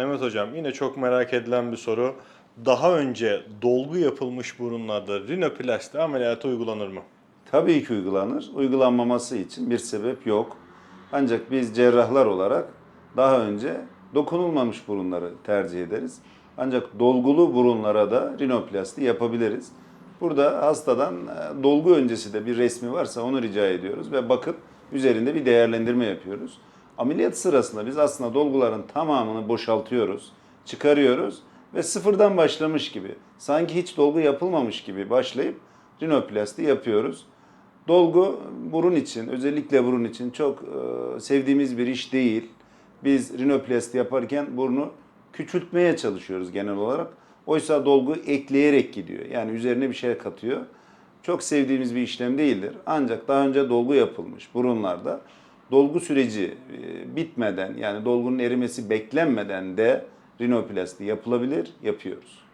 Mehmet Hocam yine çok merak edilen bir soru. Daha önce dolgu yapılmış burunlarda rinoplasti ameliyatı uygulanır mı? Tabii ki uygulanır. Uygulanmaması için bir sebep yok. Ancak biz cerrahlar olarak daha önce dokunulmamış burunları tercih ederiz. Ancak dolgulu burunlara da rinoplasti yapabiliriz. Burada hastadan e, dolgu öncesi de bir resmi varsa onu rica ediyoruz ve bakıp üzerinde bir değerlendirme yapıyoruz. Ameliyat sırasında biz aslında dolguların tamamını boşaltıyoruz, çıkarıyoruz ve sıfırdan başlamış gibi, sanki hiç dolgu yapılmamış gibi başlayıp rinoplasti yapıyoruz. Dolgu burun için, özellikle burun için çok e, sevdiğimiz bir iş değil. Biz rinoplasti yaparken burnu küçültmeye çalışıyoruz genel olarak. Oysa dolgu ekleyerek gidiyor. Yani üzerine bir şey katıyor. Çok sevdiğimiz bir işlem değildir. Ancak daha önce dolgu yapılmış burunlarda dolgu süreci e, bitmeden yani dolgunun erimesi beklenmeden de rinoplasti yapılabilir, yapıyoruz.